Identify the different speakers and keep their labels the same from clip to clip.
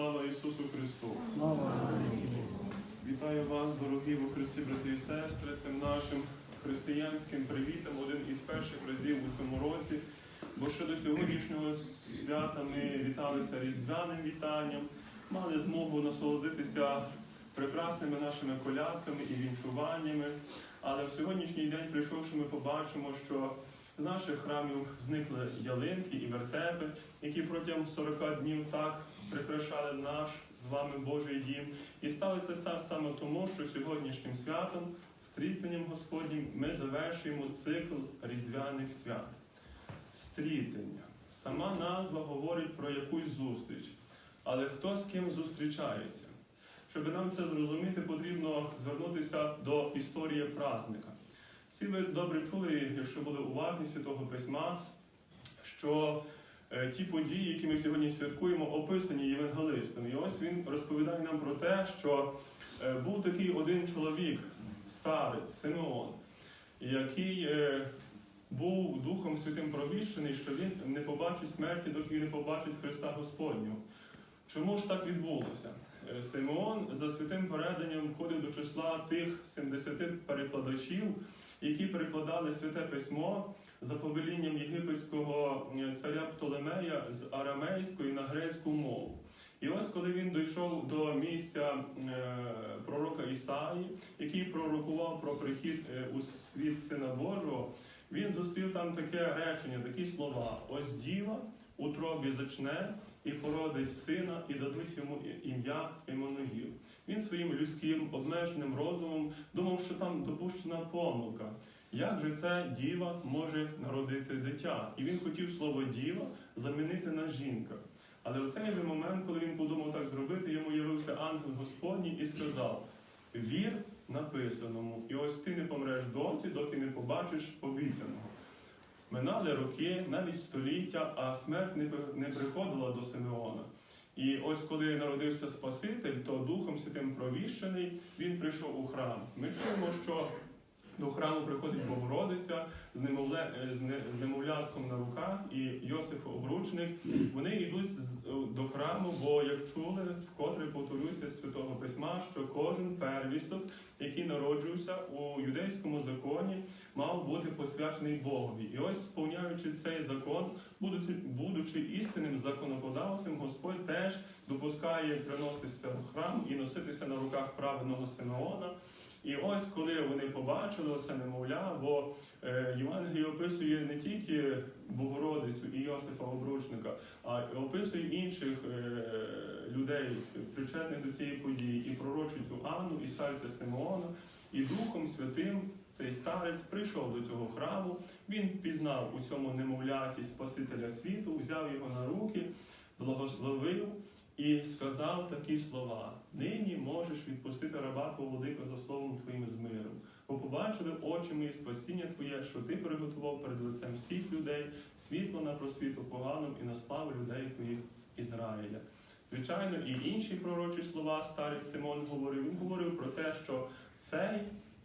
Speaker 1: Слава Ісусу Христу! Вітаю вас, дорогі у Христі, брати і сестри, цим нашим християнським привітом, один із перших разів у цьому році. Бо ще до сьогоднішнього свята ми віталися різдвяним вітанням, мали змогу насолодитися прекрасними нашими колядками і віншуваннями. Але в сьогоднішній день, прийшовши, ми побачимо, що з наших храмів зникли ялинки і вертепи, які протягом 40 днів так прикрашали наш з вами Божий дім. І сталося це саме тому, що сьогоднішнім святом, стрітленням Господнім, ми завершуємо цикл різдвяних свят. Стрітення. Сама назва говорить про якусь зустріч. Але хто з ким зустрічається? Щоб нам це зрозуміти, потрібно звернутися до історії празника. Всі ви добре чули, якщо були уважні Святого Письма, що ті події, які ми сьогодні святкуємо, описані євангелистом. І ось він розповідає нам про те, що е, був такий один чоловік, старець, Симеон, який е, був Духом Святим провіщений, що він не побачить смерті, доки не побачить Христа Господнього. Чому ж так відбулося? Е, Симеон за святим переданням входив до числа тих 70 перекладачів, які перекладали святе письмо за повелінням єгипетського е, царя Птолемея з арамейської на грецьку мову. І ось коли він дійшов до місця е, пророка Ісаї, який пророкував про прихід е, у світ Сина Божого, він зустрів там таке речення, такі слова: ось діва у тробі зачне і породить сина, і дадуть йому ім'я Еммануїл. Він своїм людським обмеженим розумом думав, що там допущена помилка. Як же ця діва може народити дитя? І він хотів слово діва замінити на жінка. Але в цей же момент, коли він подумав так зробити, йому явився ангел Господній і сказав: Вір написаному, і ось ти не помреш доті, доки не побачиш обіцяного. Минали роки, навіть століття, а смерть не приходила до Симеона. І ось коли народився Спаситель, то Духом Святим провіщений, він прийшов у храм. Ми чуємо, що до храму приходить Богородиця з, немовле, з немовлятком на руках і Йосиф обручник. Вони йдуть до храму, бо як чули, вкотре повторюся з святого письма, що кожен первісток, який народжувався у юдейському законі, мав бути посвячений Богові. І ось, сповняючи цей закон, будучи, будучи істинним законодавцем, Господь теж допускає приноситися в храм і носитися на руках праведного Симеона. І ось коли вони побачили оце немовля, бо е, Євангеліє описує не тільки Богородицю і Йосифа Обручника, а описує інших е, людей, причетних до цієї події, і пророчицю Анну, і старця Симеона, і Духом Святим цей старець прийшов до цього храму. Він пізнав у цьому немовляті Спасителя світу, взяв його на руки, благословив і сказав такі слова: Нині можеш відпустити раба владико за словом твоїм з миром. Бо побачили очі мої спасіння Твоє, що ти приготував перед лицем всіх людей світло на просвіту поганом і на славу людей твоїх Ізраїля. Звичайно, і інші пророчі слова старець Симон говорив. Він говорив про те, що цей,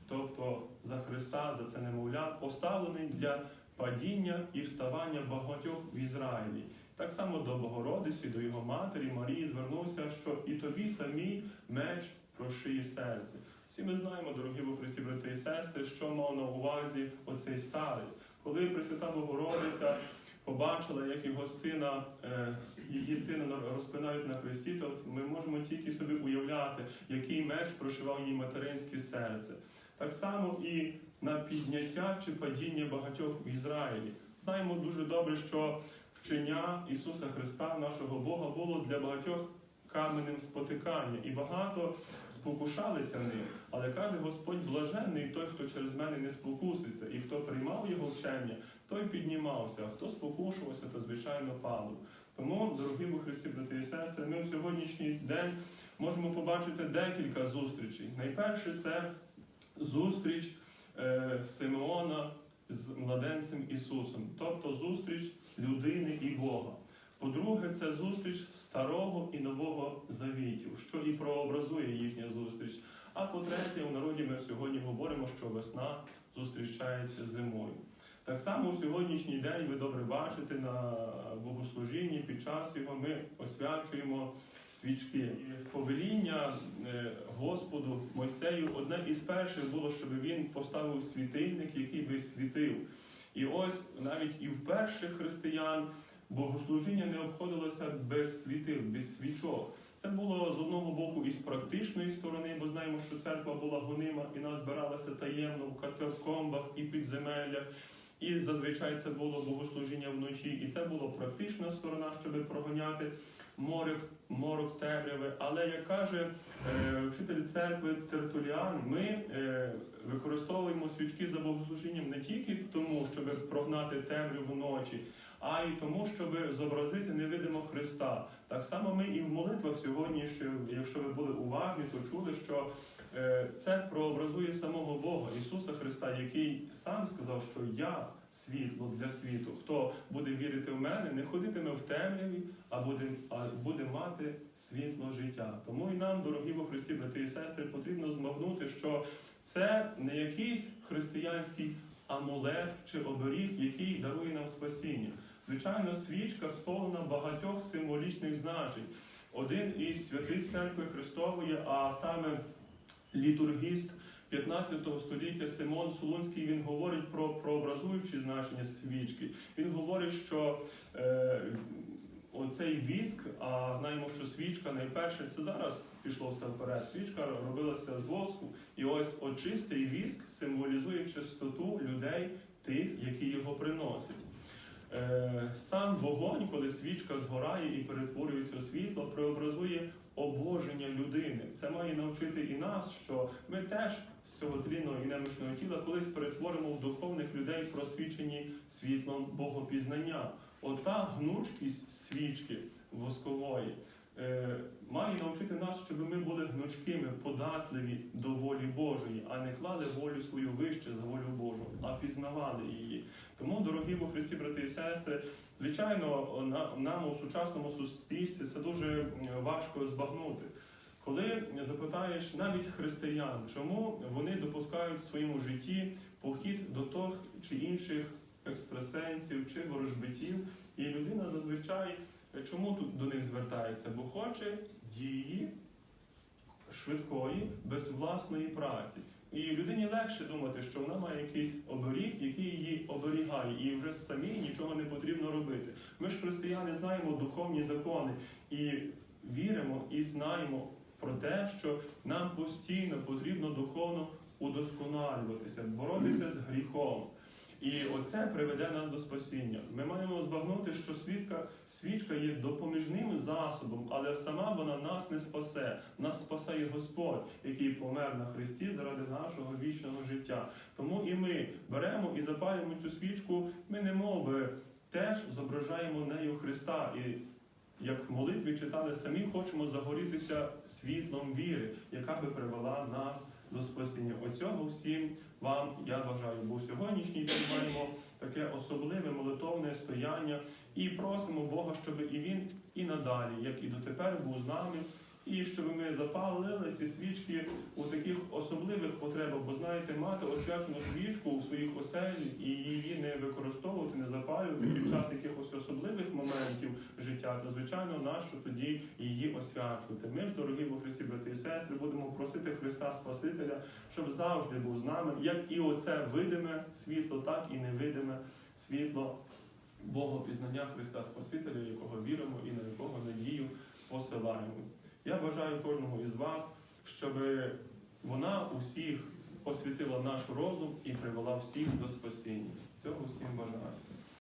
Speaker 1: тобто за Христа, за це немовля, поставлений для падіння і вставання багатьох в Ізраїлі. Так само до Богородиці, до його матері Марії звернувся, що і тобі самій меч прошиє серце. Всі ми знаємо, дорогі во Христі, брати і сестри, що мав на увазі оцей старець. Коли Пресвята Богородиця побачила, як його сина, е, її сина розпинають на хресті, то ми можемо тільки собі уявляти, який меч прошивав її материнське серце. Так само і на підняття чи падіння багатьох в Ізраїлі. Знаємо дуже добре, що вчення Ісуса Христа, нашого Бога, було для багатьох каменем спотикання, і багато спокушалися ним. Але каже Господь блаженний той, хто через мене не спокуситься, і хто приймав його вчення, той піднімався, а хто спокушувався, то звичайно падав. Тому, дорогі у Христі, брати і сестри, ми в сьогоднішній день можемо побачити декілька зустрічей. Найперше це зустріч е, Симеона з младенцем Ісусом, тобто зустріч людини і Бога. По-друге, це зустріч старого і нового завітів, що і прообразує їхня зустріч. А по-третє, у народі ми сьогодні говоримо, що весна зустрічається зимою. Так само у сьогоднішній день ви добре бачите на богослужінні, під час його ми освячуємо свічки. Повеління е, Господу Мойсею одне із перших було, щоб він поставив світильник, який би світив. І ось навіть і в перших християн богослужіння не обходилося без світил, без свічок. Це було з одного боку і з практичної сторони, бо знаємо, що церква була гонима і вона збиралася таємно в катакомбах і підземеллях. І зазвичай це було богослужіння вночі, і це була практична сторона, щоб проганяти морок, морок темряви. Але як каже е, вчитель церкви Тертуліан, ми е, використовуємо свічки за богослужінням не тільки тому, щоб прогнати темряву ночі, а й тому, щоб зобразити невидимо Христа. Так само ми і в молитвах сьогодні, що, якщо ви були уважні, то чули, що е, це прообразує самого Бога, Ісуса Христа, який сам сказав, що я світло для світу. Хто буде вірити в мене, не ходитиме в темряві, а буде, а буде мати світло життя. Тому і нам, дорогі во Христі, брати і сестри, потрібно змагнути, що це не якийсь християнський амулет чи оберіг, який дарує нам спасіння. Звичайно, свічка сповнена багатьох символічних значень. Один із святих церкви Христової, а саме літургіст 15 століття Симон Солунський, він говорить про прообразуючі значення свічки. Він говорить, що е, оцей віск, а знаємо, що свічка найперше, це зараз пішло все вперед. Свічка робилася з воску, і ось очистий віск символізує чистоту людей, тих, які його приносять. Е, Сам вогонь, коли свічка згорає і перетворюється у світло, преобразує обоження людини. Це має навчити і нас, що ми теж з цього тлінного і немічного тіла колись перетворимо в духовних людей, просвічені світлом богопізнання. Ота гнучкість свічки воскової е, має навчити нас, щоб ми були гнучкими, податливі до волі Божої, а не клали волю свою вище за волю Божу, а пізнавали її. Тому, дорогі во Христі, брати і сестри, звичайно, нам у сучасному суспільстві це дуже важко збагнути. Коли запитаєш навіть християн, чому вони допускають в своєму житті похід до тих чи інших екстрасенсів чи ворожбитів, і людина зазвичай е, чому тут до них звертається? Бо хоче дії швидкої, без власної праці. І людині легше думати, що вона має якийсь оберіг, який її оберігає, і вже самій нічого не потрібно робити. Ми ж християни знаємо духовні закони і віримо і знаємо про те, що нам постійно потрібно духовно удосконалюватися, боротися з гріхом. І оце приведе нас до спасіння. Ми маємо збагнути, що свідка, свічка є допоміжним засобом, але сама вона нас не спасе. Нас спасає Господь, який помер на Христі заради нашого вічного життя. Тому і ми беремо і запалюємо цю свічку. Ми не мови теж зображаємо нею Христа. І як в молитві читали, самі хочемо загорітися світлом віри, яка би привела нас до спасіння. Оцього всім вам я бажаю. Бо сьогоднішній день маємо таке особливе молитовне стояння і просимо Бога, щоб і він і надалі, як і дотепер, був з нами. І щоб ми запалили ці свічки у таких особливих потребах, бо знаєте, мати освячену свічку у своїх оселі і її не використовувати, не запалювати під час якихось особливих моментів життя, то звичайно нащо тоді її освячувати. Ми ж, дорогі во Христі, брати і сестри, будемо просити Христа Спасителя, щоб завжди був з нами, як і оце видиме світло, так і невидиме світло Богопізнання Христа Спасителя, якого віримо і на якого надію посилаємо. Я бажаю кожному із вас, щоб вона усіх освітила наш розум і привела всіх до спасіння. Цього всім бажаю.